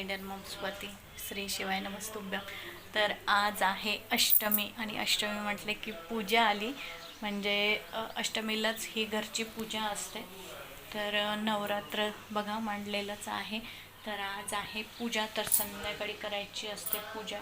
Indian मॉम्सवरती Shri शिवाय नमस्तुभ्यम. तर आज आहे अष्टमी आणि अष्टमी म्हटले की पूजा आली. म्हणजे अष्टमीलाच ही घरची पूजा असते. तर नवरात्र बघा मांडलेलंच आहे. तर आज आहे पूजा तर संध्याकाळी करायची असते पूजा.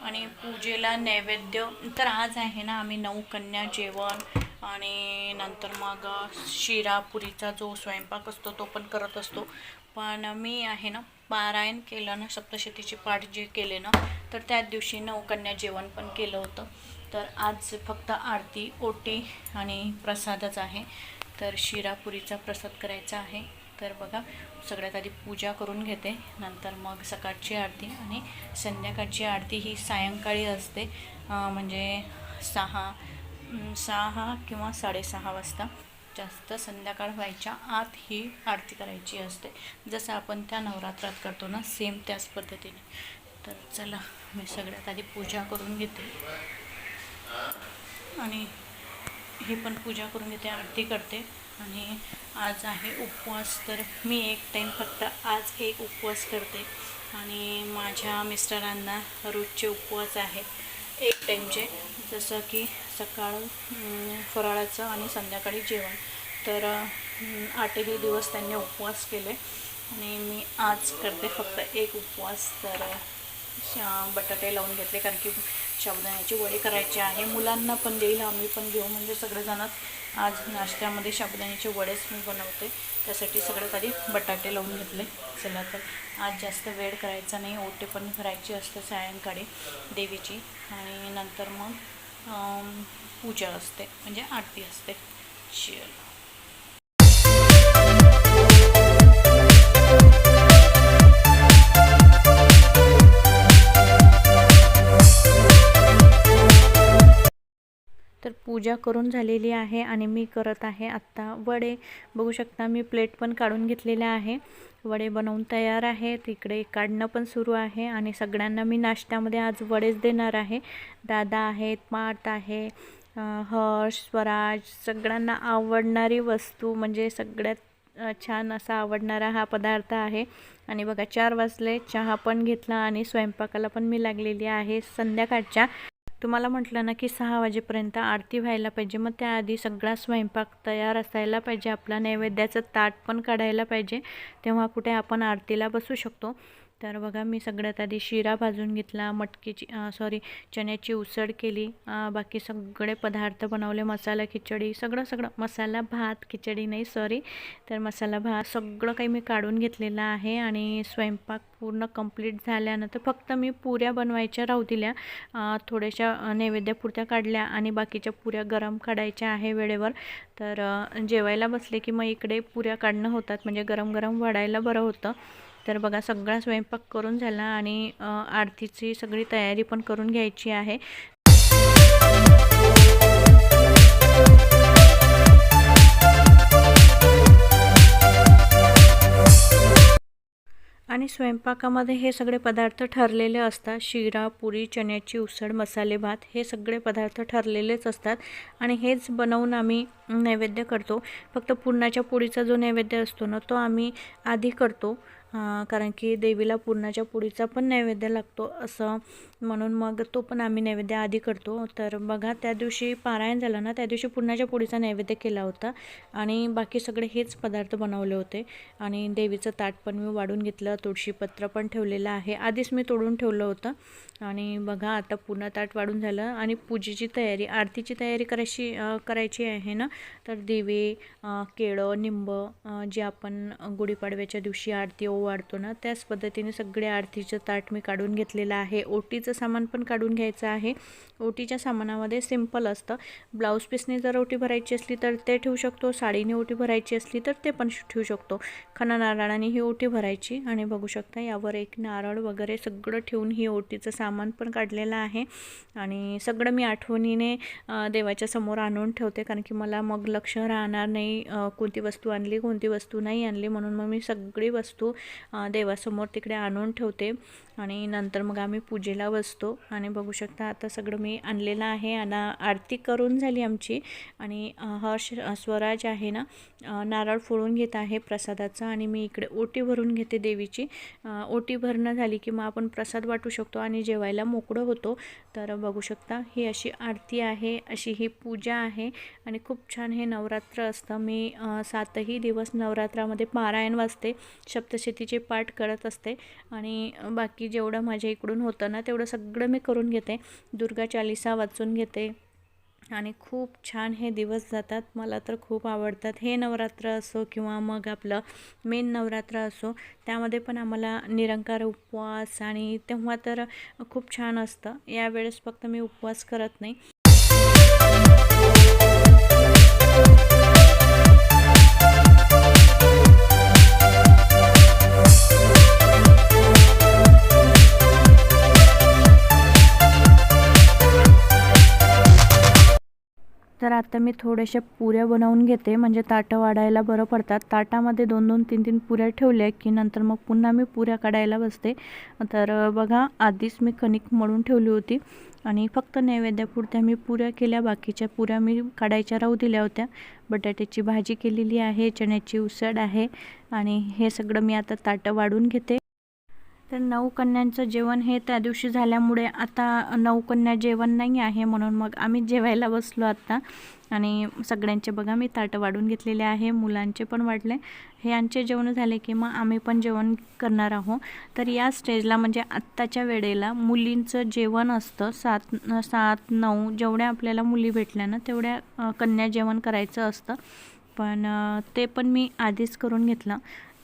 आणि पूजेला नैवेद्य तर आज आहे ना आम्ही नऊ कन्या जेवण आणि नंतर मग शिरा पुरीचा जो स्वयंपाक असतो तो पण करत असतो. पण मी आहे ना पारायण केलं ना सप्तशतीची पाठ जे केले ना तर त्याच दिवशी नवकन्या जेवण पण केलं होतं. तर आज फक्त आरती ओटी आणि प्रसादच आहे. तर शिरापुरीचा प्रसाद करायचा आहे. तर बघा सगळ्यात आधी पूजा करून घेते नंतर मग सकाळची आरती आणि संध्याकाळची आरती ही सायंकाळी असते. म्हणजे सहा सहा किंवा साडेसहा वाजता. जास्त संध्याकाळ व्हायच्या आत ही आरती करायची असते. जसं आपण त्या नवरात्रात करतो ना सेम त्याच पद्धतीने. तर चला मी सगळ्यात आधी पूजा करून घेते. आणि ही पण पूजा करून घेते आरती करते. आणि आज आहे उपवास तर मी एक टाईम फक्त आज एक उपवास करते. आणि माझ्या मिस्टरांना रोजचे उपवास आहेत एक टाईमचे जसं की सकाळ फराळाचं आणि संध्याकाळी जेवण. तर आठही दिवस त्यांनी उपवास केले. आणि मी आज करते फक्त एक उपवास. तर बटाटे लावून घेतले. कारण की शाबुदाण्याचे वडे करायचे आहे. मुलांना पण देईल आम्ही पण घेऊ म्हणजे सगळेजणच आज नाश्त्यामध्ये साबुदाण्याचे वडेच मी बनवते. त्यासाठी सगळ्यात आधी बटाटे लावून घेतले. चला तर आज जास्त वेळ करायचा नाही. ओटे पण करायची असते सायंकाळी देवीची. आणि नंतर मग पूजा असते. म्हणजे आरती असते. चल. तर पूजा करून झालेली आहे आणि मी करत आहे आत्ता वडे. बघू शकता मी प्लेट पण काढून घेतलेल्या आहे. वडे बनवून तयार आहे. तिकडे काढणं पण सुरू आहे आणि सगळ्यांना मी नाश्त्यामध्ये आज वडेच देणार आहे. दादा आहेत मात आहे हर्ष स्वराज सगळ्यांना आवडणारी वस्तू म्हणजे सगळ्यात छान असा आवडणारा हा पदार्थ आहे. आणि बघा चार वाजले चहा पण घेतला आणि स्वयंपाकाला पण मी लागलेली आहे. संध्याकाळच्या तुम्हाला म्हटलं ना की सहा वाजेपर्यंत आरती व्हायला पाहिजे. मग त्याआधी सगळा स्वयंपाक तयार असायला पाहिजे. आपला नैवेद्याचं ताट पण काढायला पाहिजे. तेव्हा कुठे आपण आरतीला बसू शकतो. तर बघा मी सगळ्यात आधी शिरा भाजून घेतला मटकीची सॉरी चण्याची उसळ केली बाकी सगळे पदार्थ बनवले मसाला खिचडी सगळं सगळं. मसाला भात खिचडी नाही सॉरी तर मसाला भात सगळं काही मी काढून घेतलेलं आहे आणि स्वयंपाक पूर्ण कंप्लीट झाल्यानंतर फक्त मी पुऱ्या बनवायच्या राहू दिल्या. थोड्याशा अ, नैवेद्यापुरत्या काढल्या आणि बाकीच्या पुऱ्या गरम काढायच्या आहे वेळेवर. तर जेवायला बसले की मग इकडे पुऱ्या काढणं होतात म्हणजे गरम गरम वाढायला बरं होतं. तर बघा सगळा स्वयंपाक करून झाला आणि आरतीची सगळी तयारी पण करून घ्यायची आहे. आणि स्वयंपाकामध्ये हे सगळे पदार्थ ठरलेले असतात. शिरा पुरी चण्याची उसळ मसाले भात हे सगळे पदार्थ ठरलेलेच असतात. आणि हेच बनवून आम्ही नैवेद्य करतो. फक्त पुरणाच्या पोळीचा जो नैवेद्य असतो ना तो आम्ही आधी करतो. कारण की देवीला पुरणाच्या पोळीचा पण नैवेद्य लागतो असं म्हणून मग तो पण आम्ही नैवेद्य आधी करतो. तर बघा त्या दिवशी पारायण झालं ना त्या दिवशी पुरणाच्या पोळीचा नैवेद्य केला होता आणि बाकी सगळे हेच पदार्थ बनवले होते आणि देवीचं ताट पण मी वाढून घेतलं तुळशीपत्र पण ठेवलेलं आहे. आधीच मी तोडून ठेवलं होतं आणि बघा आता पूर्ण ताट वाढून झालं आणि पूजेची तयारी आरतीची तयारी करायची करायची आहे ना? तर दिवे केळं निंब जे आपण गुढीपाडव्याच्या दिवशी आरती वाढतो ना त्याच पद्धतीने सगळे आरतीचं ताट मी काढून घेतलेलं आहे. ओटीचं सामान पण काढून घ्यायचं आहे. ओटीच्या सामानामध्ये सिंपल असतं. ब्लाऊज पीसने जर ओटी भरायची असली तर ते ठेवू शकतो. साडीने ओटी भरायची असली तर ते पण ठेवू शकतो. खना नारळाने ही ओटी भरायची आणि बघू शकता यावर एक नारळ वगैरे सगळं ठेवून ही ओटीचं सामान पण काढलेलं आहे. आणि सगळं मी आठवणीने देवाच्या समोर आणून ठेवते कारण की मला मग लक्ष राहणार नाही कोणती वस्तू आणली कोणती वस्तू नाही आणली म्हणून मग मी सगळी वस्तू देवासमोर तिकडे आणून ठेवते. आणि नंतर मग आम्ही पूजेला बसतो. आणि बघू शकता आता सगळं मी आणलेलं आहे. आणि आरती करून झाली आमची. आणि हर्ष स्वराज आहे ना नारळ फोडून घेत आहे प्रसादाचा. आणि मी इकडे ओटी भरून घेते देवीची. ओटी भरणं झाली की मग आपण प्रसाद वाटू शकतो आणि जेवायला मोकळं होतो. तर बघू शकता ही अशी आरती आहे अशी ही पूजा आहे. आणि खूप छान हे नवरात्र असतं. मी सातही दिवस नवरात्रामध्ये पारायण वाचते. सप्तशतीचे पाठ करत असते. आणि बाकी जेवढं माझ्या इकडून होतं ना तेवढं सगळं मी करून घेते. दुर्गा चालिसा वाचून घेते. आणि खूप छान हे दिवस जातात. मला तर खूप आवडतात. हे नवरात्र असो किंवा मग आपलं मेन नवरात्र असो त्यामध्ये पण आम्हाला निरंकार उपवास आणि तेव्हा तर खूप छान असतं. यावेळेस फक्त मी उपवास करत नाही. तर आता मी थोड्याशा पुऱ्या बनवून घेते. म्हणजे ताटं वाढायला बरं पडतात. ताटामध्ये दोन दोन तीन तीन पुऱ्या ठेवल्या की नंतर मग पुन्हा मी पुऱ्या काढायला बसते. तर बघा आधीच मी कणिक मळून ठेवली होती आणि फक्त नैवेद्यापुरत्या मी पुऱ्या केल्या. बाकीच्या पुऱ्या मी काढायच्या राहू दिल्या होत्या. बटाट्याची भाजी केलेली आहे चण्याची उसळ आहे आणि हे सगळं मी आता ताटं वाढून घेते. तर नऊ कन्यांचं जेवण हे त्या दिवशी झाल्यामुळे आता नऊ कन्या जेवण नाही आहे म्हणून मग आम्ही जेवायला बसलो आत्ता आणि सगळ्यांचे बघा मी ताटं वाढून घेतलेले आहे मुलांचे पण वाढले. हे यांचे जेवण झाले की मग आम्ही पण जेवण करणार आहोत. तर या स्टेजला म्हणजे आत्ताच्या वेळेला मुलींचं जेवण असतं. सात सात नऊ जेवढ्या आपल्याला मुली भेटल्या ना तेवढ्या कन्या जेवण करायचं असतं. पण ते पण मी आधीच करून घेतलं.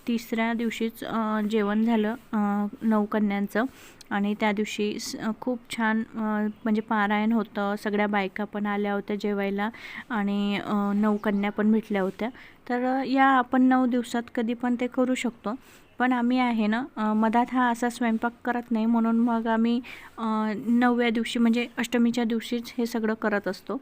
तिसऱ्या दिवशीच जेवण झालं नऊ कन्यांचं आणि त्या दिवशी स खूप छान म्हणजे पारायण होतं. सगळ्या बायका पण आल्या होत्या जेवायला आणि अ, नऊ कन्या पण भेटल्या होत्या. तर या आपण नऊ दिवसात कधी पण ते करू शकतो. पण आम्ही आहे ना मधात हा असा स्वयंपाक करत नाही. म्हणून मग आम्ही नवव्या दिवशी म्हणजे अष्टमीच्या दिवशीच हे सगळं करत असतो.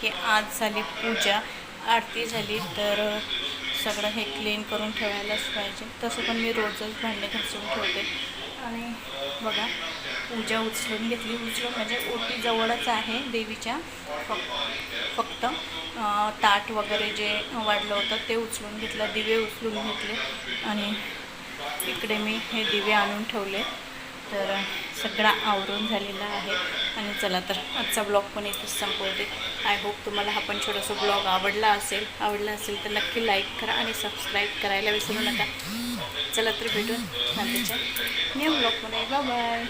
की आज झाली पूजा आरती झाली तर सगळं हे क्लीन करून ठेवायलाच पाहिजे. तसं पण मी रोजच भांडे घासून ठेवते. आणि बघा पूजा उचलून घेतली. उचलून म्हणजे ओटी जवळच आहे देवीच्या. फक्त फक्त ताट वगैरे जे वाढलं होतं ते उचलून घेतलं. दिवे उचलून घेतले. आणि इकडे मी हे दिवे आणून ठेवले. तर सगळा आवरून झालेला आहे. आणि चला तर आजचा ब्लॉग पण इथेच संपवते. आय होप तुम्हाला हा पण छोटासा ब्लॉग आवडला असेल. आवडला असेल तर नक्की लाईक करा आणि सबस्क्राईब करायला विसरू नका. चला तर भेटून नंतरच्या न्यू ब्लॉगमध्ये बाय